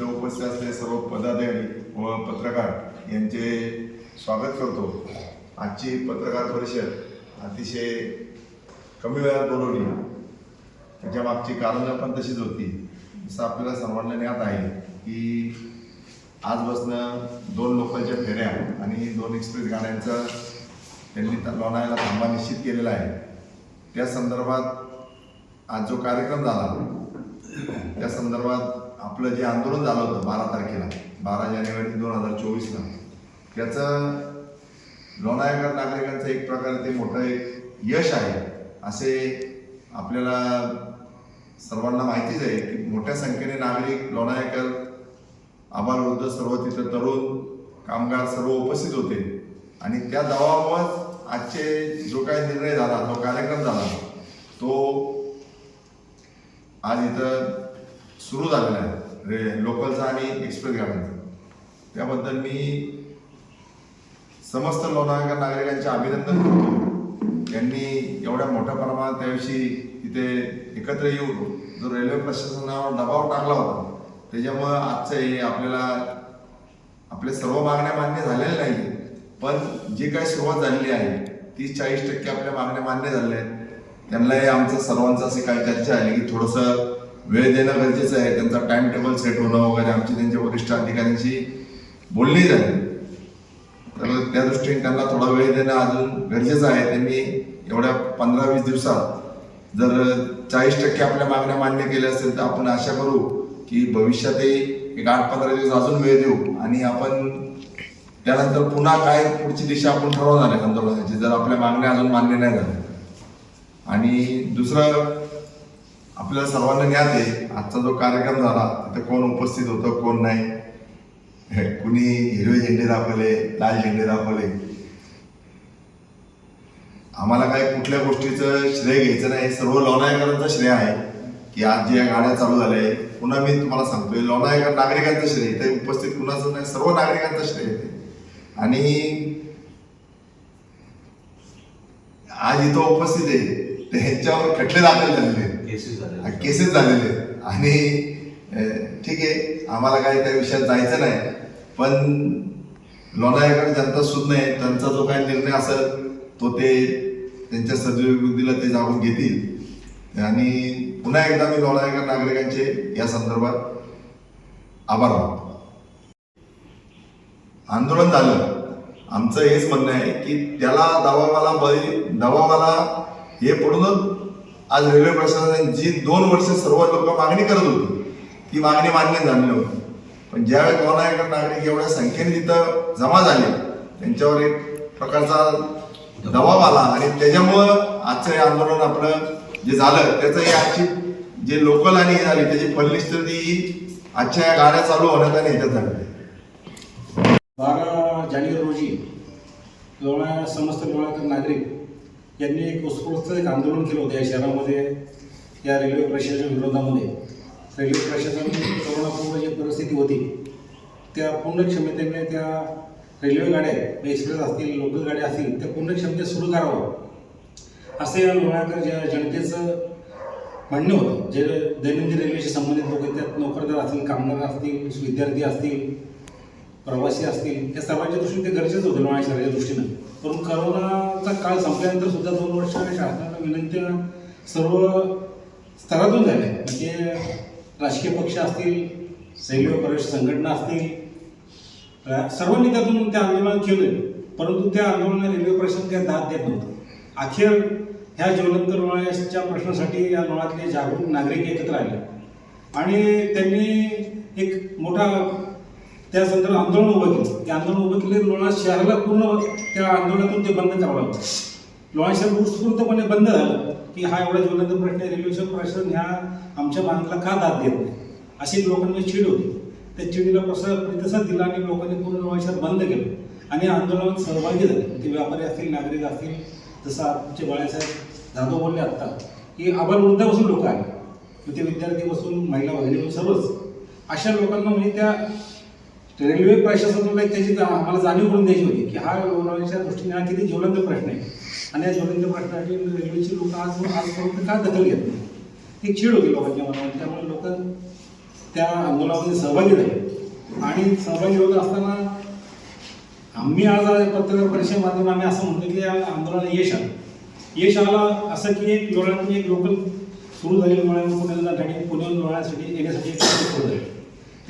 इथं उपस्थित असलेले सर्व पदाधिकारी व पत्रकार यांचे स्वागत करतो. आजची पत्रकार परिषद अतिशय कमी वेळात बोलवली. त्याच्या मागची कारणं पण तशीच होती. जसं आपल्याला सर्वांना ज्ञात आहे की आजपासनं दोन लोकलच्या फेऱ्या आणि दोन एक्सप्रेस गाड्यांचा त्यांनी लोणायला थांबा निश्चित केलेला आहे. त्या संदर्भात आज जो कार्यक्रम झाला त्या संदर्भात आपलं जे आंदोलन झालं होतं बारा तारखेला बारा जानेवारी दोन हजार चोवीसला. त्याचं लोणायकर नागरिकांचं एक प्रकारे ते मोठं एक यश आहे असे आपल्याला सर्वांना माहितीच आहे की मोठ्या संख्येने नागरिक लोणायकर आबालवृद्ध सर्व तिथं तरुण कामगार सर्व उपस्थित होते. आणि त्या दबावामुळेच आजचे जो काही निर्णय झाला जो कार्यक्रम झाला तो आज इथं सुरू झालेला आहे. म्हणजे रे लोकलचा आणि एक्सप्रेस गाड्यांचा त्याबद्दल मी समस्त लोणावळ्याकर नागरिकांचे अभिनंदन करतो. यांनी एवढ्या मोठ्या प्रमाणात त्याविषयी तिथे एकत्र येऊन जो रेल्वे प्रशासनावर दबाव टाकला होता त्याच्यामुळं आजचं हे आपल्याला आपल्या सर्व मागण्या मान्य झालेल्या नाही पण जी काही सुरुवात झालेली आहे तीस चाळीस टक्के आपल्या मागण्या मान्य झालेल्या आहेत. त्यांनाही आमचं सर्वांचं अशी काही चर्चा आली की थोडंसं वेळ देणं गरजेचं आहे. त्यांचा टाइम टेबल सेट होणं वगैरे आमची त्यांच्या वरिष्ठ अधिकाऱ्यांशी बोलली झाली तर त्या दृष्टीने त्यांना थोडा वेळ देणं अजून गरजेचं आहे. त्यांनी एवढ्या पंधरा वीस दिवसात जर चाळीस टक्के आपल्या मागण्या मान्य केल्या असेल तर आपण आशा करू की भविष्यातही एक आठ पंधरा दिवस अजून वेळ देऊ. आणि आपण त्यानंतर पुन्हा काय पुढची दिशा आपण ठरवणार आहे आंदोलनाची जर आपल्या मागण्या अजून मान्य नाही झाल्या. आणि दुसरं आपल्या सर्वांना ज्ञात आहे आजचा जो कार्यक्रम झाला तिथे कोण उपस्थित होतं कोण नाही हे, कुणी हिरवे झेंडे दाखवले लाल झेंडे दाखवले. आम्हाला काय कुठल्या गोष्टीचं श्रेय घ्यायचं नाही सर्व लोणायकरांचं श्रेय आहे की आज जे या गाड्या चालू झाल्या पुन्हा मी तुम्हाला सांगतोय लोणायकर नागरिकांचं श्रेय ते उपस्थित कुणाचं नाही सर्व नागरिकांचं श्रेय आहे. आणि आज इथं उपस्थित आहे त्यांच्यावर खटले दाखल झालेले केसेस झाले केसेस झालेले आहेत. आणि ठीक आहे आम्हाला काही त्या विषयात जायचं नाही. पण लोणायकडे जनता सुद्धा आहे त्यांचा जो काही निर्णय असेल तो ते त्यांच्या सद्विबुद्धीला ते जाऊन घेतील. आणि पुन्हा एकदा मी लोणायकर नागरिकांचे या संदर्भात आभार मानतो. आंदोलन झालं. आमचं हेच म्हणणं आहे की त्याला दबावाला बळी दबावाला हे पडूनच आज रेल्वे प्रशासनाने जी दोन वर्ष सर्व लोक मागणी करत होती ती मागणी मान्य झाली नव्हती. पण ज्यावेळेस एकर नागरिक एवढ्या संख्येने तिथं जमा झाले त्यांच्यावर एक प्रकारचा दबाव आला आणि त्याच्यामुळं आजचं हे आंदोलन आपलं जे झालं त्याचं हे आजची जे लोकल आणि हे झाली त्याची फलनिष्ठती ही आजच्या या गाड्या चालू होण्यात आणि ह्याच्यात झाली. बारा जानेवारी रोजी लोणा समस्त लोणाकर नागरिक यांनी एक उत्स्फूर्त एक आंदोलन केलं होतं या शहरामध्ये या रेल्वे प्रशासनाच्या विरोधामध्ये. रेल्वे प्रशासन कोरोनापूर्व जी परिस्थिती होती. त्या पूर्ण क्षमतेने त्या रेल्वे गाड्या म्हणजे एक्सप्रेस असतील लोकल गाड्या असतील त्या पूर्ण क्षमतेत सुरू करावं. असं या लोणाकर ज्या जनतेचं म्हणणं होतं जे दैनंदिन रेल्वेशी संबंधित लोक आहेत, त्यात नोकरदार असतील कामगार असतील विद्यार्थी असतील प्रवासी असतील या सर्वांच्या दृष्टीने ते गरजेचं होतं माझ्या शहराच्या दृष्टीनं. परंतु करोनाचा काळ संपल्यानंतर सुद्धा दोन वर्ष शासनाला विनंत्या सर्व स्तरातून झाल्या म्हणजे राजकीय पक्ष असतील सैन्य प्रवेश संघटना असतील अ, सर्वांनी त्यातून त्या आंदोलन केलं. परंतु त्या आंदोलनाला रेल्वे प्रशासन त्या दाद देत नव्हतं. अखेर ह्या ज्वलंत लोणाच्या प्रश्नासाठी या लोणातले जागरूक नागरिक एकत्र आले. आणि त्यांनी एक मोठा त्या संदर्भात आंदोलन उभं केलं. ते आंदोलन उभं केले लोणा शहराला पूर्ण त्या आंदोलनातून ते बंद करावं लागतं लोणा शहर उत्स्फूर्तपणे बंद झालं की हा एवढा ज्वलंत प्रश्न रेल्वेचं प्रशासन ह्या आमच्या मागणीला का दाद देत नाही? अशी लोकांची चिड होती. त्या चिडीला प्रसार प्रतिसाद दिला आणि लोकांनी पूर्ण लोणा शहर बंद केलं. आणि आंदोलनात सहभागी झाले. ते व्यापारी असतील नागरिक असतील जसं आमचे बाळासाहेब जाधव बोलले आत्ता की आभार वृद्धापासून लोक आहेत ते विद्यार्थी बसून महिला वगैरे सर्वच. अशा लोकांना म्हणजे त्या रेल्वे प्रशासनाला एक त्याची जा- आम्हाला जाणीव करून द्यायची होती की हा लोणावळ्याच्या दृष्टीने हा किती ज्वलंत प्रश्न आहे. आणि या ज्वलंत प्रश्नासाठी रेल्वेची लोक आज आजपर्यंत का दखल घेत नाही? ती चीड होती लोकांच्या मनावर त्यामुळे लोक त्या आंदोलनामध्ये सहभागी झाले. आणि सहभागी होत असताना आम्ही आज पत्रकार परिषद माध्यम आम्ही असं म्हणतो की या आंदोलनाला यश आलं. यश आला असं की एक लोणावळ्यातून एक लोकल सुरू झालेलं लोणावळ्याहून पुण्याला जाण्यासाठी पुण्याहून येण्यासाठी सुरू झाली.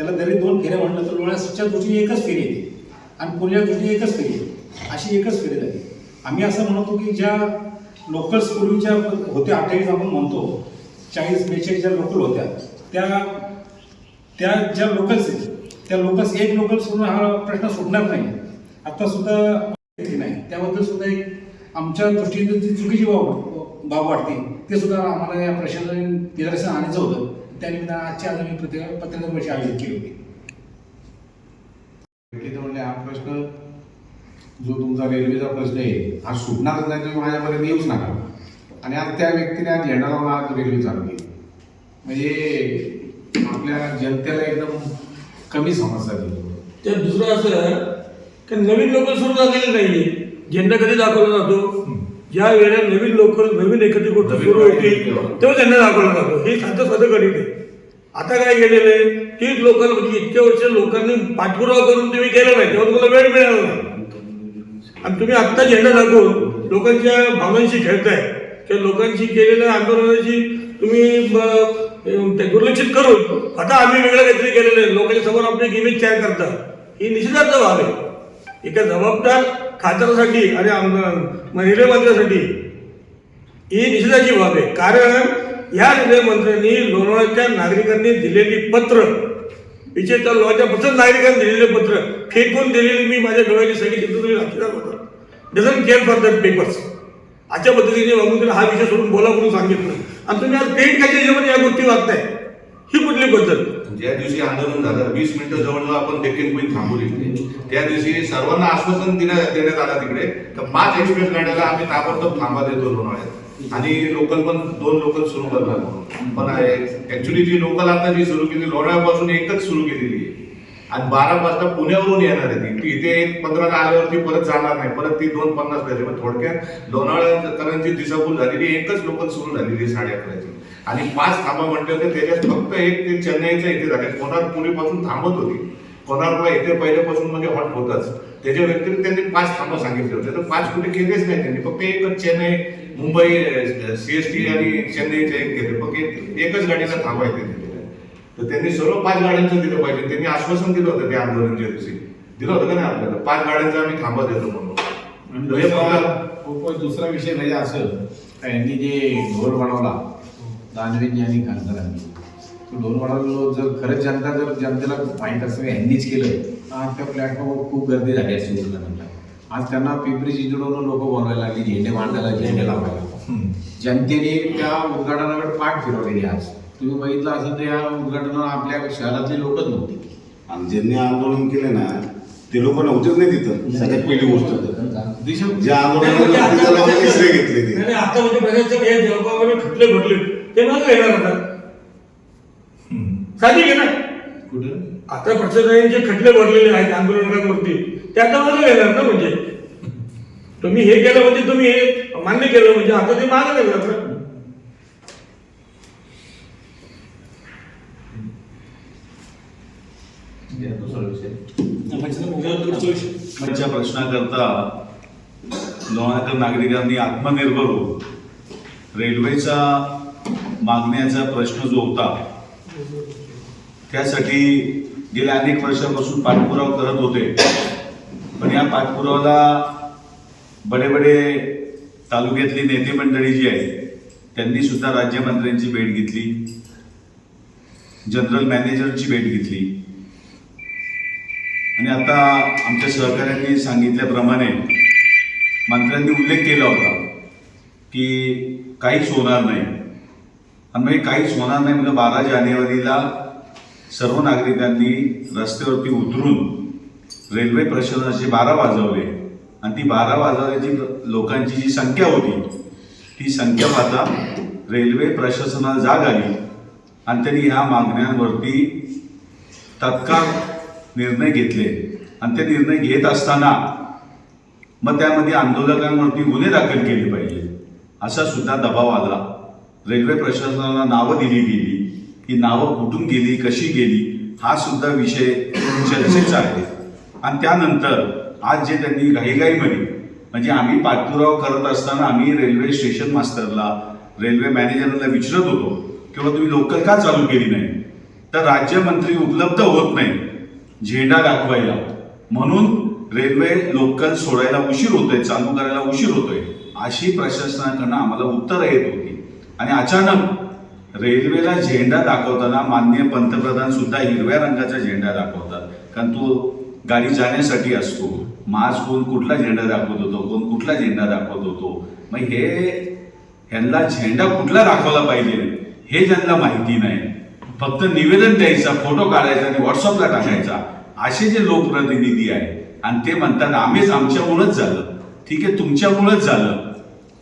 त्याला जरी दोन फेऱ्या म्हणलं तर लोळ्याच्या दृष्टीने एकच फेरी येते. आणि पुण्याच्या दृष्टीने एकच फेरी येते. अशी एकच फेरी झाली आम्ही असं म्हणतो की ज्या लोकल्स पूर्वीच्या होत्या अठ्ठावीस आपण म्हणतो चाळीस बेचाळीस ज्या लोकल होत्या त्या त्या ज्या लोकल्स आहेत त्या लोकल्स एक लोकल सोडून हा प्रश्न सुटणार नाही. आत्तासुद्धा घेतली नाही. त्याबद्दल सुद्धा एक आमच्या दृष्टीने जी चुकीची बाब बाब वाटते ते सुद्धा आम्हाला या प्रशासनाने निदर्शन आणायचं होतं. त्यानिमित्तानं आजच्या आज आम्ही पत्रकार पत्रकार परिषद आयोजित केली होती. म्हणजे हा प्रश्न जो तुमचा रेल्वेचा प्रश्न आहे हा सुटणारच नाही तुम्ही माझ्यापर्यंत येऊच नका. आणि आज त्या व्यक्तीने आज झेंडा लावून आज रेल्वे चालू केली. म्हणजे आपल्या जनतेला एकदम कमी समजतात हे. त्यात दुसरं असं की नवीन लोक सुरू झालेले नाहीये. झेंडा कधी दाखवला जातो? ज्या वेळेला नवीन लोक नवीन एखादी गोष्ट सुरू होती. तेव्हा झेंडा दाखवला जातो. हे साधं साधं गणित आहे. आता काय केलेलं आहे? की लोकांना म्हणजे इतक्या वर्ष लोकांनी पाठपुरावा करून तुम्ही केलं नाही तेव्हा तुम्हाला वेळ मिळाला नाही. आणि तुम्ही आत्ता झेंडा दाखवून लोकांच्या भावनांशी खेळताय. किंवा लोकांशी केलेल्या आंदोलनाची तुम्ही दुर्लक्षित करून आता आम्ही वेगळं काहीतरी केलेलं आहे. लोकांच्या समोर आपली इमेज तयार करता ही निषेधार्थ भाव आहे. एका जबाबदार खात्यासाठी आणि रेल्वे मंत्र्यासाठी ही निषेधाची बाब आहे. कारण या रेल्वे मंत्र्यांनी लोणावळ्याच्या नागरिकांनी दिलेली पत्र विशेषतः लोणाच्या प्रत्येक नागरिकांनी दिलेले पत्र फेकून दिलेली मी माझ्या डोळ्याची सगळी चित्र तुम्ही लक्षात doesn't care for that papers अशा पद्धतीने वागून हा विषय सोडून बोला म्हणून सांगितलं. आणि तुम्ही आज पेंट खायच्या याच्यामध्ये या गोष्टी वागताय. ही कुठली पद्धत? ज्या दिवशी आंदोलन झालं वीस मिनिटं जवळजवळ आपण डेक्कन क्वीन थांबवली त्या दिवशी सर्वांना आश्वासन दिलं देण्यात आलं तिकडे तर पाच एक्सप्रेस गाड्याला आम्ही ताबडतोब थांबा देतो लोणावळ्यात. आणि लोकल पण दोन लोकल सुरू करणार पण ऍक्च्युली जी लोकल आता जी सुरू केली लोणावळ्यापासून एकच सुरू केलेली आहे. आणि बारा वाजता पुण्यावरून येणार आहे ती. इथे एक पंधराला आल्यावरती परत जाणार नाही. परत ती दोन पन्नास पाहिजे मग थोडक्यात लोणावळ्याकरांची दिशाभूल झालेली एकच लोकल सुरू झालेली आहे साडे अकराची. आणि पाच थांबा म्हटले होते. त्याच्यात फक्त एक ते चेन्नईच्या इथे झाले. कोणार पुणेपासून थांबत होती. कोणारला इथे पहिल्यापासून म्हणजे हॉट होतच. त्याच्या व्यतिरिक्त त्यांनी पाच थांबा सांगितले होते. तर पाच कुठे केलेच नाही त्यांनी. फक्त एकच चेन्नई मुंबई सीएसटी आणि चेन्नईचे एक केले. फक्त एकच गाडीला थांबायचे तिथे तर त्यांनी सर्व पाच गाड्यांचं दिलं पाहिजे. त्यांनी आश्वासन दिलं होतं त्या आंदोलनाच्या दिवशी. दिलं होतं का नाही आपल्याला? पाच गाड्यांचा आम्ही थांबा देतो म्हणून. तर दुसरा विषय म्हणजे असं का यांनी जे ढोल बनवला दानवेंनी आणि खासदारांनी तो ढोल बनवलो जर खरंच जनता जर जनतेला माहीत असं यांनीच केलं आज त्या प्लॅटफॉर्मवर खूप गर्दी झाली असते उद्घाटनाला आज त्यांना पिंपरी चिंचवडून लोक बोलवायला लागली झेंडे मांडायला झेंडे लावायला जनतेने त्या उद्घाटनाकडे पाठ फिरवलेली आज. तुम्ही बघितलं असेल तर या उद्घाटनाला आपल्या शहरातली लोकच नव्हती. आणि ज्यांनी आंदोलन केले ना ते लोक नव्हतेच नाही तिथं. सगळ्यात पहिली गोष्ट दिशा ज्या आंदोलनाला घेतले ते नाही, आता म्हणजे प्रशासक हे जळगावमध्ये खटले भरले ते मला येणार आता साधी घे ना कुठं? आता प्रशासनाने जे खटले भरलेले आहेत आंदोलकांवरती ते आता मला येणार ना म्हणजे. तुम्ही हे केलं म्हणजे तुम्ही हे मान्य केलं म्हणजे आता ते मागं येणार ना च्या प्रश्नाकरता लोणाकर नागरिकांनी आत्मनिर्भर हो रेल्वेचा मागण्याचा प्रश्न जो होता त्यासाठी गेल्या अनेक वर्षापासून पाठपुरावा करत होते. पण या पाठपुरावाला बडे बडे तालुक्यातली नेते मंडळी जी आहे त्यांनी सुद्धा राज्यमंत्र्यांची भेट घेतली जनरल मॅनेजरची भेट घेतली. आता आमच्या सहकाऱ्यांनी सांगितल्याप्रमाणे मंत्र्यांनी उल्लेख केला होता की काहीच होणार नाही. आणि म्हणजे काहीच होणार नाही म्हणजे बारा जानेवारीला सर्व नागरिकांनी रस्त्यावरती उतरून रेल्वे प्रशासनाचे बारा वाजवले. आणि ती बारा वाजवण्याची लोकांची जी संख्या होती ती संख्या पाहता रेल्वे प्रशासनाला जाग आली. आणि त्यांनी ह्या मागण्यांवरती तत्काळ निर्णय घेतले. आणि ते निर्णय घेत असताना मग त्यामध्ये आंदोलकांवरती गुन्हे दाखल केले पाहिजे. असा सुद्धा दबाव आला. रेल्वे प्रशासनाला नावं दिली गेली. ही नावं कुठून गेली कशी गेली हा सुद्धा विषय चर्चेचा आहे. आणि त्यानंतर आज जे त्यांनी घाईघाईमध्ये म्हणजे आम्ही पाठपुरावा करत असताना आम्ही रेल्वे स्टेशन मास्टरला रेल्वे मॅनेजरला विचारत होतो किंवा तुम्ही लोकल का चालू केली नाही? तर राज्यमंत्री उपलब्ध होत नाही. झेंडा दाखवायला. म्हणून रेल्वे लोकल सोडायला उशीर होतोय चालू करायला उशीर होतोय अशी प्रशासनाकडनं आम्हाला उत्तरं येत होती. आणि अचानक रेल्वेला झेंडा दाखवताना माननीय पंतप्रधान सुद्धा हिरव्या रंगाचा झेंडा दाखवतात. कारण तो गाडी जाण्यासाठी असतो. माज कोण कुठला झेंडा दाखवत होतो कोण कुठला झेंडा दाखवत होतो. मग हे ह्यांना झेंडा कुठला दाखवला पाहिजे हे त्यांना माहिती नाही. फक्त निवेदन द्यायचा फोटो काढायचा आणि व्हॉट्सअपला टाकायचा. असे जे लोकप्रतिनिधी आहे आणि ते म्हणतात आम्हीच आमच्यामुळंच झालं. ठीक आहे तुमच्यामुळंच झालं.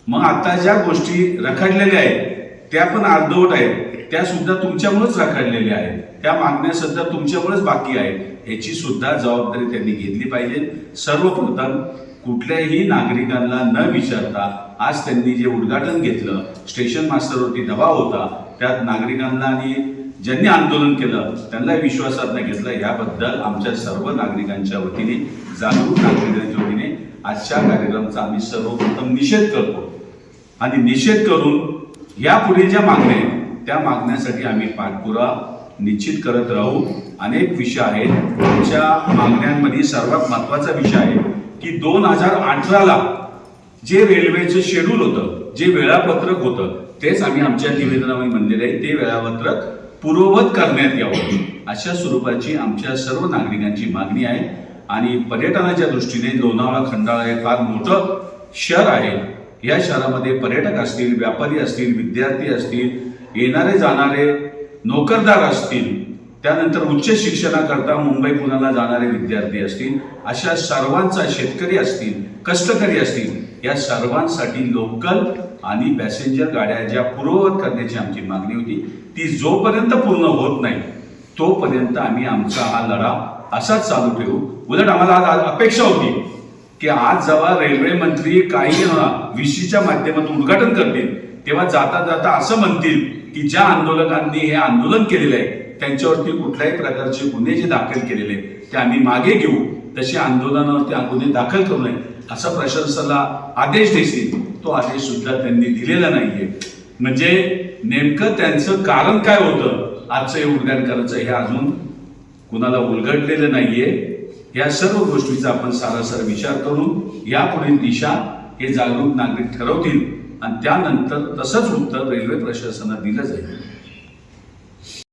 मग आता ज्या गोष्टी रखडलेल्या आहेत त्या पण अर्धवट आहेत. त्या सुद्धा तुमच्यामुळेच रखडलेल्या आहेत. त्या मागण्या सध्या तुमच्यामुळेच बाकी आहेत. ह्याची सुद्धा जबाबदारी त्यांनी घेतली पाहिजे. सर्वप्रथम कुठल्याही नागरिकांना न विचारता आज त्यांनी जे उद्घाटन घेतलं स्टेशन मास्टरवरती दबाव होता त्यात नागरिकांना आणि ज्यांनी आंदोलन केलं त्यांना विश्वासात न घेतलं याबद्दल आमच्या सर्व नागरिकांच्या वतीने जागरूक नागरिकांच्या वतीने आजच्या कार्यक्रमाचा आम्ही सर्वप्रथम निषेध करतो. आणि निषेध करून यापुढे ज्या मागण्या आहेत त्या मागण्यासाठी आम्ही पाठपुरा निश्चित करत राहू. अनेक विषय आहेत. आमच्या मागण्यांमध्ये सर्वात महत्त्वाचा विषय आहे की दोन हजार अठराला जे रेल्वेचं शेड्यूल होतं जे वेळापत्रक होतं तेच आम्ही आमच्या निवेदनामध्ये म्हणलेलं आहे. ते वेळापत्रक पूर्ववत करण्यात यावं. अशा स्वरूपाची आमच्या सर्व नागरिकांची मागणी आहे आणि पर्यटनाच्या दृष्टीने लोणावळा खंडाळा हे फार मोठं शहर आहे. या शहरामध्ये पर्यटक असतील व्यापारी असतील विद्यार्थी असतील येणारे जाणारे नोकरदार असतील त्यानंतर उच्च शिक्षणाकरता मुंबई पुण्याला जाणारे विद्यार्थी असतील अशा सर्वांचा शेतकरी असतील कष्टकरी असतील या सर्वांसाठी लोकल आणि पॅसेंजर गाड्या ज्या पूर्ववत करण्याची आमची मागणी होती ती जोपर्यंत पूर्ण होत नाही तोपर्यंत आम्ही आमचा हा लढा असाच चालू ठेवू. उलट आम्हाला आज अपेक्षा होती की आज जेव्हा रेल्वे मंत्री काही विशीच्या माध्यमातून उद्घाटन करतील तेव्हा जाता जाता असं म्हणतील की ज्या आंदोलकांनी हे आंदोलन केलेलं आहे त्यांच्यावरती कुठल्याही प्रकारचे गुन्हे जे दाखल केलेले आहेत ते आम्ही मागे घेऊ. तशी आंदोलनावरती गुन्हे दाखल करू नये असा प्रशासनाला आदेश देतील तो आदेश सुद्धा त्यांनी दिलेला नाहीये. म्हणजे नेमकं त्यांचं कारण काय होतं? आजचं हे उड्डाण करायचं हे अजून कुणाला उलगडलेलं नाहीये. या सर्व गोष्टीचा आपण सारासार विचार करून यापुढील दिशा हे जागरूक नागरिक ठरवतील. आणि त्यानंतर तसंच उत्तर रेल्वे प्रशासनाला दिलं जाईल.